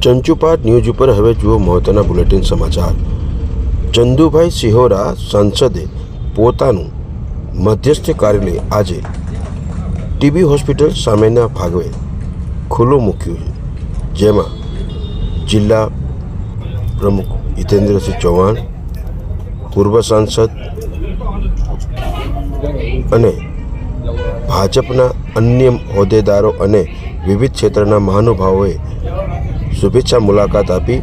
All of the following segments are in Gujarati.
ચંચુપાટ ન્યૂઝ ઉપર હવે જુઓ મહત્વના બુલેટિન સમાચાર. ચંદુભાઈ સિહોરા સાંસદે પોતાનું મધ્યસ્થ કાર્યાલય આજે ટીબી હોસ્પિટલ સામેના ભાગવે ખુલ્લું મૂક્યું છે. જેમાં જિલ્લા પ્રમુખ હિતેન્દ્રસિંહ ચૌહાણ, પૂર્વ સાંસદ અને ભાજપના અન્ય હોદ્દેદારો અને વિવિધ ક્ષેત્રના મહાનુભાવોએ શુભેચ્છા મુલાકાત આપી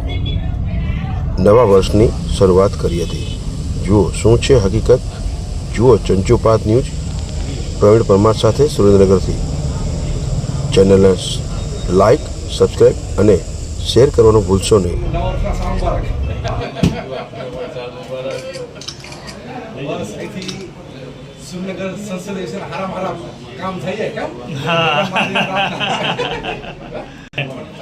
નવા વર્ષની શરૂઆત કરી હતી. જુઓ, શું છે હકીકત? જુઓ ચંચુપાત ન્યૂઝ, પ્રવીણ પરમાર સાથે સુરેન્દ્રનગરથી. ચેનલને લાઈક સબસ્ક્રાઈબ અને શેર કરવાનું ભૂલશો નહીં. સુરનગર સંસદ વિશે હારામ કામ થઈ જાય કેમ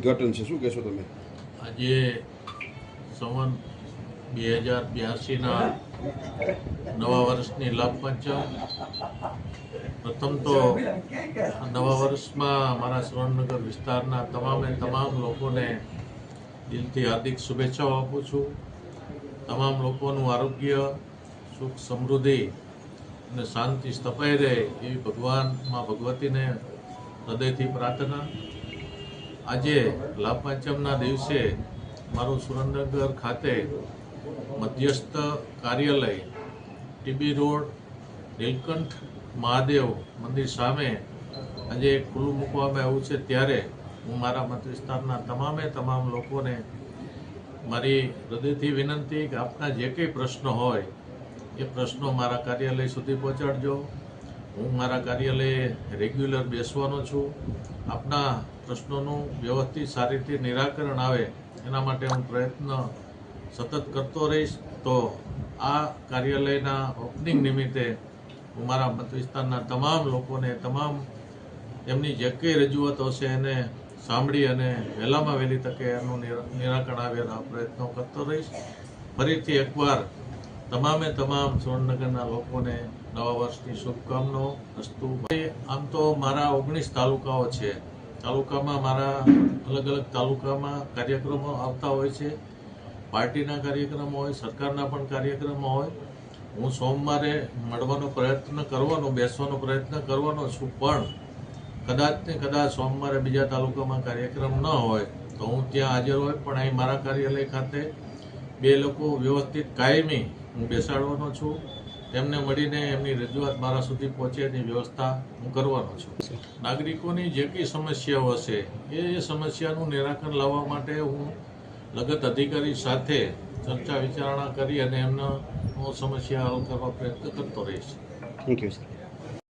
ઉદઘાટન છે. શું કહેશો તમે? આજે સંવન બે હજાર બ્યાસીના નવા વર્ષની લાભ પંચમ પ્રથમ તો નવા વર્ષમાં મારા સુવર્ણનગર વિસ્તારના તમામે તમામ લોકોને દિલથી હાર્દિક શુભેચ્છાઓ આપું છું. તમામ લોકોનું આરોગ્ય, સુખ સમૃદ્ધિ અને શાંતિ સ્થપાઈ રહે એવી ભગવાનમાં ભગવતીને હૃદયથી પ્રાર્થના. આજે લાભ પંચમના દિવસે મારું સુરેન્દ્રનગર ખાતે મધ્યસ્થ કાર્યાલય, ટીબી રોડ, નીલકંઠ મહાદેવ મંદિર સામે આજે ખુલ્લું મૂકવામાં આવ્યું છે. ત્યારે હું મારા મત વિસ્તારના તમામે તમામ લોકોને મારી હૃદયથી વિનંતી કે આપના જે કંઈ પ્રશ્નો હોય, એ પ્રશ્નો મારા કાર્યાલય સુધી પહોંચાડજો. હું મારા કાર્યાલયે રેગ્યુલર બેસવાનો છું. આપના પ્રશ્નોનું વ્યવસ્થિત સારી રીતે નિરાકરણ આવે એના માટે હું પ્રયત્ન સતત કરતો રહીશ, તો આ કાર્યાલયના ઓપનિંગ નિમિત્તે હું મારા મત વિસ્તારના તમામ લોકોને, તમામ એમની જે કંઈ રજૂઆતો છે એને સાંભળી અને વહેલામાં વહેલી તકે એનું નિરા- નિરાકરણ આવેલા પ્રયત્નો કરતો રહીશ. ફરીથી એકવાર તમામે તમામ સુરેન્દ્રનગરના લોકોને નવા વર્ષની શુભકામનાઓ અસ્તુ. આમ તો મારા ઓગણીસ તાલુકાઓ છે. તાલુકામાં મારા અલગ અલગ તાલુકામાં કાર્યક્રમો આવતા હોય છે. પાર્ટીના કાર્યક્રમો હોય, સરકારના પણ કાર્યક્રમો હોય, હું સોમવારે મળવાનો પ્રયત્ન કરવાનો, બેસવાનો પ્રયત્ન કરવાનો છું, પણ કદાચ ને કદાચ સોમવારે બીજા તાલુકામાં કાર્યક્રમ ન હોય, તો હું ત્યાં હાજર હોય, પણ અહીં મારા કાર્યાલય ખાતે બે લોકો વ્યવસ્થિત કાયમી હું બેસાડવાનો છું, તેમને મળીને એમની રજૂઆત મારા સુધી પહોંચે એની વ્યવસ્થા હું કરવાનો છું. નાગરિકોની જે કંઈ સમસ્યાઓ હશે, એ સમસ્યાનું નિરાકરણ લાવવા માટે હું લગત અધિકારી સાથે ચર્ચા વિચારણા કરી અને એમનો સમસ્યા હલ કરવા પ્રયત્ન કરતો રહીશ. Thank you sir